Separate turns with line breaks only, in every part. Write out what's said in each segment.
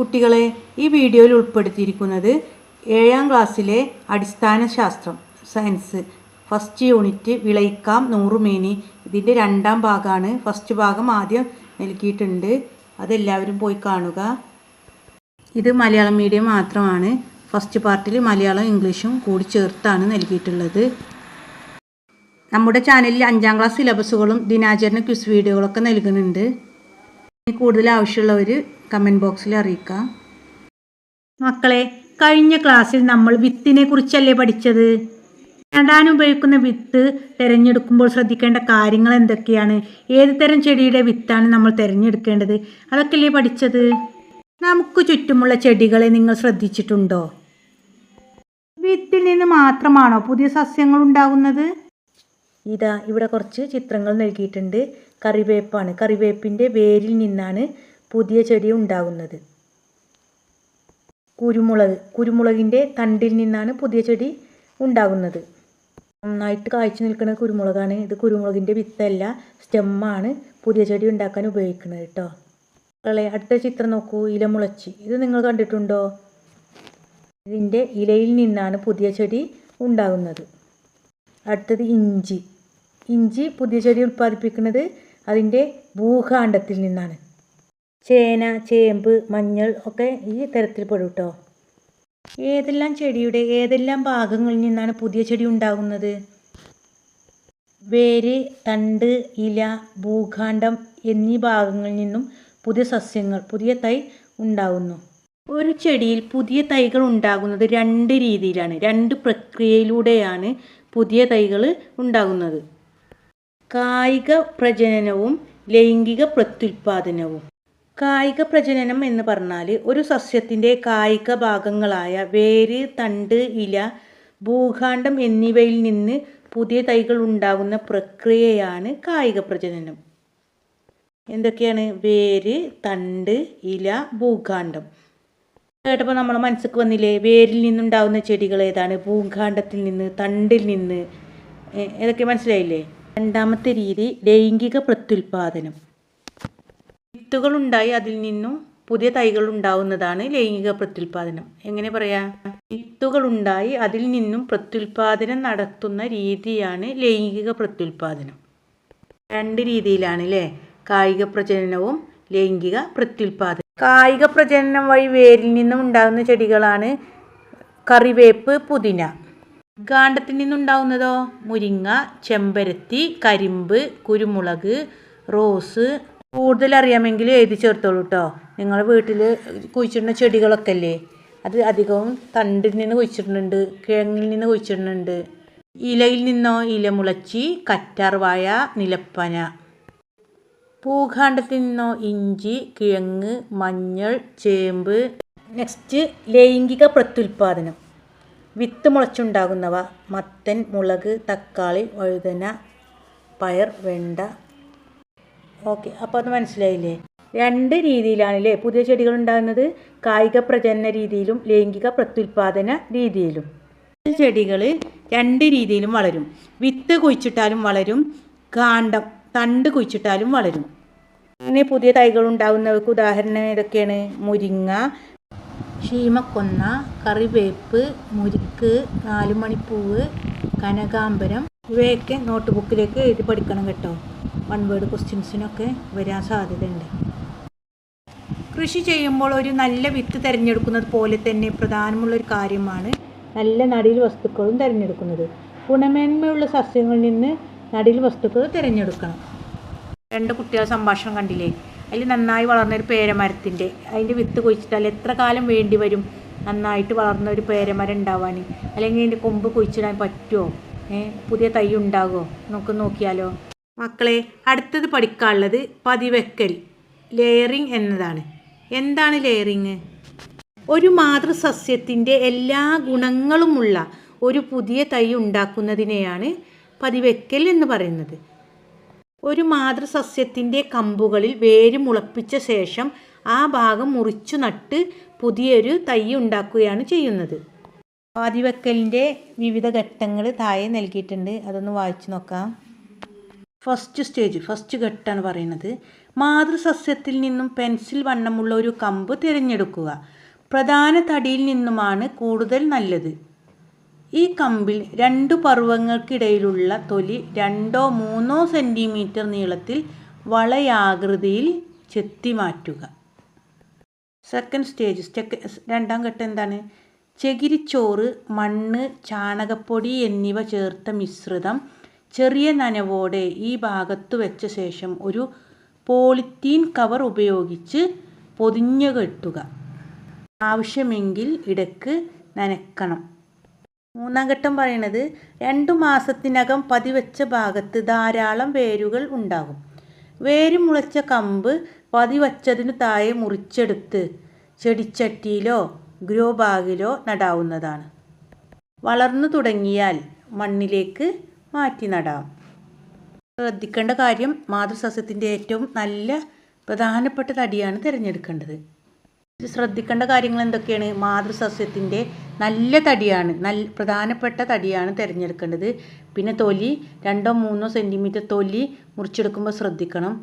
കുട്ടികളെ ഈ വീഡിയോയിൽ ഉൾപ്പെടുത്തിയിരിക്കുന്നത് ഏഴാം ക്ലാസ്സിലെ അടിസ്ഥാന ശാസ്ത്രം സയൻസ്. ഫസ്റ്റ് യൂണിറ്റ് വിളയിക്കാം നൂറുമേനി ഇതിന്റെ രണ്ടാം ഭാഗമാണ്. ഫസ്റ്റ് ഭാഗം ആദ്യം നൽകിയിട്ടുണ്ട്. അതെല്ലാവരും പോയി കാണുക. ഇത് മലയാളം മീഡിയം മാത്രമാണ്. ഫസ്റ്റ് പാർട്ടിൽ മലയാളം ഇംഗ്ലീഷും കൂടി ചേർത്താണ് നൽകിയിട്ടുള്ളത്. നമ്മുടെ ചാനലിൽ അഞ്ചാം ക്ലാസ് സിലബസുകളും ദിനാചരണ ക്വിസ് വീഡിയോകളൊക്കെ നൽകുന്നുണ്ട്. കൂടുതൽ ആവശ്യമുള്ളവർ കമന്റ് ബോക്സിൽ അറിയിക്കാം. മക്കളെ കഴിഞ്ഞ ക്ലാസ്സിൽ നമ്മൾ വിത്തിനെ കുറിച്ചല്ലേ പഠിച്ചത്? നടാൻ ഉപയോഗിക്കുന്ന വിത്ത് തിരഞ്ഞെടുക്കുമ്പോൾ ശ്രദ്ധിക്കേണ്ട കാര്യങ്ങൾ എന്തൊക്കെയാണ്? ഏത് തരം ചെടിയുടെ വിത്താണ് നമ്മൾ തിരഞ്ഞെടുക്കേണ്ടത്? അതൊക്കെയല്ലേ പഠിച്ചത്? നമുക്ക് ചുറ്റുമുള്ള ചെടികളെ നിങ്ങൾ ശ്രദ്ധിച്ചിട്ടുണ്ടോ? വിത്തിൽ നിന്ന് മാത്രമാണോ പുതിയ സസ്യങ്ങൾ ഉണ്ടാകുന്നത് ഇതാ ഇവിടെ കുറച്ച് ചിത്രങ്ങൾ നൽകിയിട്ടുണ്ട്. കറിവേപ്പാണ്. കറിവേപ്പിന്റെ വേരിൽ നിന്നാണ് പുതിയ ചെടി ഉണ്ടാകുന്നത്. കുരുമുളക്. കുരുമുളകിന്റെ തണ്ടിൽ നിന്നാണ് പുതിയ ചെടി ഉണ്ടാകുന്നത്. നന്നായിട്ട് കായ്ച്ചു നിൽക്കുന്ന കുരുമുളകാണ്. ഇത് കുരുമുളകിന്റെ വിത്തല്ല സ്റ്റെമ്മാണ് പുതിയ ചെടി ഉണ്ടാക്കാൻ ഉപയോഗിക്കുന്നത് കേട്ടോ. മക്കളെ അടുത്ത ചിത്രം നോക്കൂ. ഇല മുളച്ച്. ഇത് നിങ്ങൾ കണ്ടിട്ടുണ്ടോ? ഇതിന്റെ ഇലയിൽ നിന്നാണ് പുതിയ ചെടി ഉണ്ടാകുന്നത്. അടുത്തത് ഇഞ്ചി. ഇഞ്ചി പുതിയ ചെടി ഉൽപ്പാദിപ്പിക്കുന്നത് അതിന്റെ ഭൂഖാണ്ഡത്തിൽ നിന്നാണ്. ചേന ചേമ്പ് മഞ്ഞൾ ഒക്കെ ഈ തരത്തിൽ പെടും കേട്ടോ ഏതെല്ലാം ചെടിയുടെ ഏതെല്ലാം ഭാഗങ്ങളിൽ നിന്നാണ് പുതിയ ചെടി ഉണ്ടാകുന്നത്? വേര് തണ്ട് ഇല ഭൂഖാണ്ഡം എന്നീ ഭാഗങ്ങളിൽ നിന്നും പുതിയ സസ്യങ്ങൾ പുതിയ തൈ ഉണ്ടാകുന്നു. ഒരു ചെടിയിൽ പുതിയ തൈകൾ ഉണ്ടാകുന്നത് രണ്ട് രീതിയിലാണ് രണ്ട് പ്രക്രിയയിലൂടെയാണ് പുതിയ തൈകൾ ഉണ്ടാകുന്നത്. കായിക പ്രജനനവും ലൈംഗിക പ്രത്യുൽപാദനവും. കായിക പ്രജനനം എന്ന് പറഞ്ഞാൽ ഒരു സസ്യത്തിന്റെ കായിക ഭാഗങ്ങളായ വേര് തണ്ട് ഇല ഭൂഖാണ്ഡം എന്നിവയിൽ നിന്ന് പുതിയ തൈകൾ ഉണ്ടാകുന്ന പ്രക്രിയയാണ് കായിക പ്രജനനം. എന്തൊക്കെയാണ്? വേര് തണ്ട് ഇല ഭൂഖാണ്ഡം. കേട്ടപ്പോൾ നമ്മൾ മനസ്സിക്ക് വന്നില്ലേ? വേരിൽ നിന്നുണ്ടാകുന്ന ചെടികൾ ഏതാണ്? പൂങ്കാണ്ടത്തിൽ നിന്ന് തണ്ടിൽ നിന്ന് ഇതൊക്കെ മനസ്സിലായില്ലേ? രണ്ടാമത്തെ രീതി ലൈംഗിക പ്രത്യുൽപാദനം. വിത്തുകളുണ്ടായി അതിൽ നിന്നും പുതിയ തൈകൾ ഉണ്ടാവുന്നതാണ് ലൈംഗിക പ്രത്യുൽപാദനം. എങ്ങനെ പറയാ? വിത്തുകളുണ്ടായി അതിൽ നിന്നും പ്രത്യുൽപാദനം നടത്തുന്ന രീതിയാണ് ലൈംഗിക പ്രത്യുൽപാദനം. രണ്ട് രീതിയിലാണ് അല്ലേ കായിക പ്രജനനവും ലൈംഗിക പ്രത്യുൽപാദനം കായിക പ്രജനനം വഴി വേരിൽ നിന്നും ഉണ്ടാകുന്ന ചെടികളാണ് കറിവേപ്പ് പുതിന. കാണ്ടത്തിൽ നിന്നുണ്ടാവുന്നതോ? മുരിങ്ങ ചെമ്പരത്തി കരിമ്പ് കുരുമുളക് റോസ്. കൂടുതൽ അറിയാമെങ്കിൽ എഴുതി ചേർത്തോളൂ കേട്ടോ നിങ്ങളുടെ വീട്ടിൽ കുഴിച്ചിടുന്ന ചെടികളൊക്കെ അല്ലേ? അത് അധികവും തണ്ടിൽ നിന്ന് കുഴിച്ചിടുന്നുണ്ട് കിഴങ്ങിൽ നിന്ന് കുഴിച്ചിടുന്നുണ്ട്. ഇലയിൽ നിന്നോ? ഇലമുളച്ചി കറ്റാർവായ നിലപ്പന. ഭൂഖണ്ഡത്തിൽ നിന്നോ ഇഞ്ചി കിഴങ്ങ് മഞ്ഞൾ ചേമ്പ്. നെക്സ്റ്റ് ലൈംഗിക പ്രത്യുൽപാദനം. വിത്ത് മുളച്ചുണ്ടാകുന്നവ മത്തൻ മുളക് തക്കാളി വഴുതന പയർ വെണ്ട. ഓക്കെ അപ്പോൾ അത് മനസ്സിലായില്ലേ? രണ്ട് രീതിയിലാണല്ലേ പുതിയ ചെടികൾ ഉണ്ടാകുന്നത്. കായിക പ്രജനന രീതിയിലും ലൈംഗിക പ്രത്യുൽപാദന രീതിയിലും. ചെടികൾ രണ്ട് രീതിയിലും വളരും. വിത്ത് കുഴിച്ചിട്ടാലും വളരും. കാണ്ഡം. തണ്ട് കുഴിച്ചിട്ടാലും വളരും. ഇങ്ങനെ പുതിയ തൈകൾ ഉണ്ടാകുന്നവർക്ക് ഉദാഹരണം ഏതൊക്കെയാണ്? മുരിങ്ങ ക്ഷീമക്കൊന്ന കറിവേപ്പ് മുരിക്ക് നാലുമണിപ്പൂവ് കനകാംബരം. ഇവയൊക്കെ നോട്ട് ബുക്കിലേക്ക് എഴുതി പഠിക്കണം കേട്ടോ. വൺ വേർഡ് ക്വസ്റ്റ്യൻസിനൊക്കെ വരാൻ സാധ്യതയുണ്ട്. കൃഷി ചെയ്യുമ്പോൾ ഒരു നല്ല വിത്ത് തിരഞ്ഞെടുക്കുന്നത് പോലെ തന്നെ പ്രധാനമുള്ള ഒരു കാര്യമാണ് നല്ല നടീൽ വസ്തുക്കളും തിരഞ്ഞെടുക്കുന്നത്. ഗുണമേന്മയുള്ള സസ്യങ്ങളിൽ നിന്ന് നടീൽ വസ്തുക്കൾ തിരഞ്ഞെടുക്കണം. രണ്ട് കുട്ടികൾ സംഭാഷണം കണ്ടില്ലേ? അതിൽ നന്നായി വളർന്ന ഒരു പേരമരത്തിന്റെ അതിന്റെ വിത്ത് കുഴിച്ചിട്ടാൽ എത്ര കാലം വേണ്ടി വരും? നന്നായിട്ട് വളർന്ന ഒരു പേരമരം ഉണ്ടാവാൻ അല്ലെങ്കിൽ അതിന്റെ കൊമ്പ് കുഴിച്ചിടാൻ പറ്റുമോ പുതിയ തൈ ഉണ്ടാകുമോ നമുക്ക് നോക്കിയാലോ. മക്കളെ അടുത്തത് പഠിക്കാനുള്ളത് പതിവെക്കൽ ലെയറിങ് എന്നതാണ്. എന്താണ് ലെയറിങ് ഒരു മാതൃസസ്യത്തിന്റെ എല്ലാ ഗുണങ്ങളുമുള്ള ഒരു പുതിയ തൈ ഉണ്ടാക്കുന്നതിനെയാണ് പതിവെക്കൽ എന്ന് പറയുന്നത്. ഒരു മാതൃസസ്യത്തിന്റെ കമ്പുകളിൽ വേര് മുളപ്പിച്ച ശേഷം ആ ഭാഗം മുറിച്ചു നട്ട് പുതിയൊരു തൈ ഉണ്ടാക്കുകയാണ് ചെയ്യുന്നത്. പതിവെക്കലിന്റെ വിവിധ ഘട്ടങ്ങൾ താഴെ നൽകിയിട്ടുണ്ട്. അതൊന്ന് വായിച്ചു നോക്കാം. ഫസ്റ്റ് സ്റ്റേജ് ഫസ്റ്റ് ഘട്ടമാണ് പറയുന്നത്. മാതൃസസ്യത്തിൽ നിന്നും പെൻസിൽ വണ്ണമുള്ള ഒരു കമ്പ് തിരഞ്ഞെടുക്കുക. പ്രധാന തടിയിൽ നിന്നുമാണ് കൂടുതൽ നല്ലത്. ഈ കമ്പിൽ രണ്ടു പർവങ്ങൾക്കിടയിലുള്ള തൊലി രണ്ടോ മൂന്നോ സെന്റിമീറ്റർ നീളത്തിൽ വളയാകൃതിയിൽ ചെത്തി മാറ്റുക. സെക്കൻഡ് സ്റ്റേജ് രണ്ടാം ഘട്ടം എന്താണ്? ചകിരിച്ചോറ് മണ്ണ് ചാണകപ്പൊടി എന്നിവ ചേർത്ത മിശ്രിതം ചെറിയ നനവോടെ ഈ ഭാഗത്ത് വെച്ച ശേഷം ഒരു പോളിത്തീൻ കവർ ഉപയോഗിച്ച് പൊതിഞ്ഞു കെട്ടുക ആവശ്യമെങ്കിൽ ഇടയ്ക്ക് നനയ്ക്കണം മൂന്നാം ഘട്ടം പറയണത് രണ്ടു മാസത്തിനകം പതിവെച്ച ഭാഗത്ത് ധാരാളം വേരുകൾ ഉണ്ടാകും. വേര് മുളച്ച കമ്പ് പതിവച്ചതിനു താഴെ മുറിച്ചെടുത്ത് ചെടിച്ചട്ടിയിലോ ഗ്രോ ബാഗിലോ നടാവുന്നതാണ്. വളർന്നു തുടങ്ങിയാൽ മണ്ണിലേക്ക് മാറ്റി നടാം. ശ്രദ്ധിക്കേണ്ട കാര്യം മാതൃസസ്യത്തിന്റെ ഏറ്റവും നല്ല പ്രധാനപ്പെട്ട തടിയാണ് തിരഞ്ഞെടുക്കേണ്ടത്. ശ്രദ്ധിക്കേണ്ട കാര്യങ്ങൾ എന്തൊക്കെയാണ്? മാതൃസസ്യത്തിന്റെ നല്ല തടിയാണ് നല്ല പ്രധാനപ്പെട്ട തടിയാണ് തിരഞ്ഞെടുക്കേണ്ടത്. പിന്നെ തൊലി രണ്ടോ മൂന്നോ സെന്റിമീറ്റർ തൊലി മുറിച്ചെടുക്കുമ്പോൾ ശ്രദ്ധിക്കണം.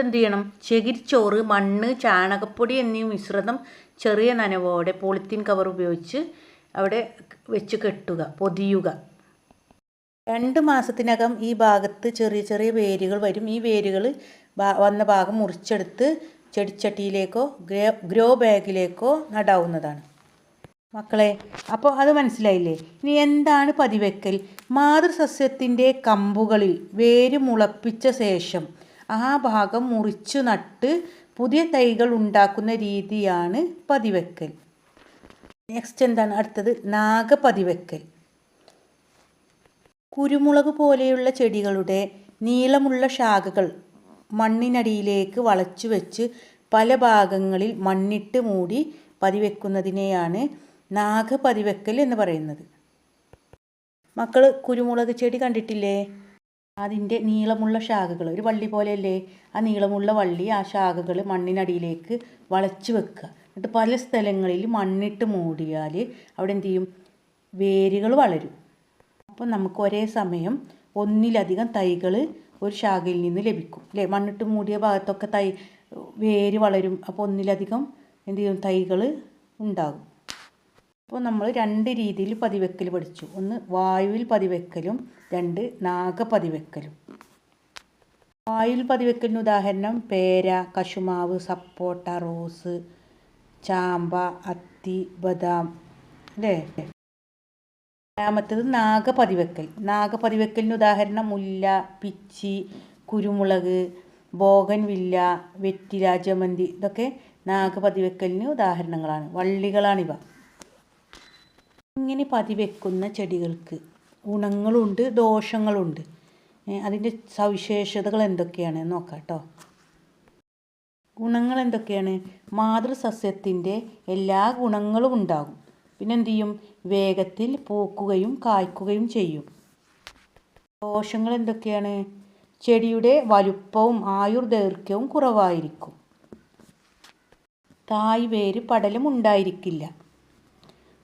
എന്ത് ചെയ്യണം? ചകിരിച്ചോറ് മണ്ണ് ചാണകപ്പൊടി എന്നീ മിശ്രിതം ചെറിയ നനവോടെ പോളിത്തീൻ കവർ ഉപയോഗിച്ച് അവിടെ വെച്ച് കെട്ടുക പൊതിയുക. രണ്ട് മാസത്തിനകം ഈ ഭാഗത്ത് ചെറിയ ചെറിയ വേരുകൾ വരും. ഈ വേരുകൾ വന്ന ഭാഗം മുറിച്ചെടുത്ത് ചെടിച്ചട്ടിയിലേക്കോ ഗ്രോ ഗ്രോ ബാഗിലേക്കോ നടാവുന്നതാണ്. മക്കളെ അപ്പോൾ അത് മനസ്സിലായില്ലേ? ഇനി എന്താണ് പതിവെക്കൽ? മാതൃസസ്യത്തിന്റെ കമ്പുകളിൽ വേര് മുളപ്പിച്ച ശേഷം ആ ഭാഗം മുറിച്ചു നട്ട് പുതിയ തൈകൾ ഉണ്ടാക്കുന്ന രീതിയാണ് പതിവെക്കൽ. നെക്സ്റ്റ് എന്താണ്? അടുത്തത് നാഗപതിവെക്കൽ. കുരുമുളക് പോലെയുള്ള ചെടികളുടെ നീളമുള്ള ശാഖകൾ മണ്ണിനടിയിലേക്ക് വളച്ചു വെച്ച് പല ഭാഗങ്ങളിൽ മണ്ണിട്ട് മൂടി പതിവെക്കുന്നതിനെയാണ് നാഗപതിവെക്കൽ എന്ന് പറയുന്നത്. മക്കൾ കുരുമുളക് ചെടി കണ്ടിട്ടില്ലേ? അതിന്റെ നീളമുള്ള ശാഖകൾ ഒരു വള്ളി പോലെയല്ലേ? ആ നീളമുള്ള വള്ളി ആ ശാഖകൾ മണ്ണിനടിയിലേക്ക് വളച്ചു വെക്കുക. എന്നിട്ട് പല സ്ഥലങ്ങളിൽ മണ്ണിട്ട് മൂടിയാൽ അവിടെ എന്ത് ചെയ്യും? വേരുകൾ വളരും. അപ്പോൾ നമുക്ക് ഒരേ സമയം ഒന്നിലധികം തൈകൾ ഒരു ശാഖയിൽ നിന്ന് ലഭിക്കും. അല്ലേ മണ്ണിട്ട് മൂടിയ ഭാഗത്തൊക്കെ തൈ വേര് വളരും. അപ്പോൾ ഒന്നിലധികം എന്ത് ചെയ്യും? തൈകൾ ഉണ്ടാകും. അപ്പോൾ നമ്മൾ രണ്ട് രീതിയിൽ പതിവെക്കൽ പഠിച്ചു. ഒന്ന് വായുവിൽ പതിവെക്കലും രണ്ട് നാഗപതിവെക്കലും വായുവിൽ പതിവെക്കലിന് ഉദാഹരണം പേര കശുമാവ് സപ്പോട്ട റോസ് ചാമ്പ അത്തി ബദാം അല്ലേ രണ്ടാമത്തത് നാഗപതിവെക്കൽ. നാഗപതിവെക്കലിന് ഉദാഹരണം മുല്ല പിച്ചി കുരുമുളക് ബോഗൻവില്ല വെറ്റില ജമന്തി ഇതൊക്കെ നാഗപതിവെക്കലിന് ഉദാഹരണങ്ങളാണ്. വള്ളികളാണിവ. ഇങ്ങനെ പതിവെക്കുന്ന ചെടികൾക്ക് ഗുണങ്ങളുണ്ട് ദോഷങ്ങളുണ്ട്. അതിന്റെ സവിശേഷതകൾ എന്തൊക്കെയാണ്? നോക്കാം കേട്ടോ ഗുണങ്ങൾ എന്തൊക്കെയാണ്? മാതൃസസ്യത്തിന്റെ എല്ലാ ഗുണങ്ങളും ഉണ്ടാകും. പിന്നെ എന്ത് ചെയ്യും വേഗത്തിൽ പൂക്കുകയും കായ്ക്കുകയും ചെയ്യും. ദോഷങ്ങൾ എന്തൊക്കെയാണ് ചെടിയുടെ വലുപ്പവും ആയുർദൈർഘ്യവും കുറവായിരിക്കും. തായ് വേര് പടലും ഉണ്ടായിരിക്കില്ല.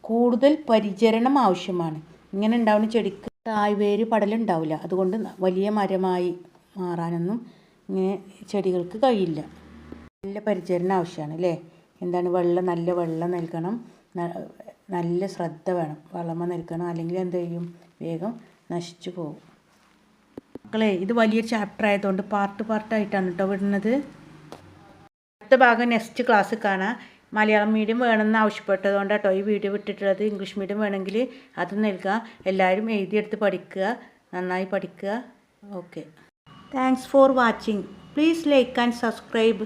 കൂടുതൽ പരിചരണം ആവശ്യമാണ്. ഇങ്ങനെ ഉണ്ടാവുന്ന ചെടിക്ക് തായ് വേര് പടലുണ്ടാവില്ല അതുകൊണ്ട് വലിയ മരമായി മാറാനൊന്നും ഇങ്ങനെ ചെടികൾക്ക് കഴിയില്ല. നല്ല പരിചരണം ആവശ്യമാണ് അല്ലേ? എന്താണ്? വെള്ളം നല്ല വെള്ളം നൽകണം. നല്ല ശ്രദ്ധ വേണം. വളമ നൽകണം അല്ലെങ്കിൽ എന്ത് ചെയ്യും? വേഗം നശിച്ചു പോകും. മക്കളെ ഇത് വലിയൊരു ചാപ്റ്റർ ആയതുകൊണ്ട് പാർട്ട് പാർട്ടായിട്ടാണ് കേട്ടോ വിടുന്നത്. അടുത്ത ഭാഗം നെക്സ്റ്റ് ക്ലാസ് കാണാം. മലയാളം മീഡിയം വേണമെന്ന് ആവശ്യപ്പെട്ടതുകൊണ്ട് കേട്ടോ ഈ വീഡിയോ വിട്ടിട്ടുള്ളത്. ഇംഗ്ലീഷ് മീഡിയം വേണമെങ്കിൽ അത് നൽകുക എല്ലാവരും എഴുതിയെടുത്ത് പഠിക്കുക. നന്നായി പഠിക്കുക. Okay thanks for watching please like and subscribe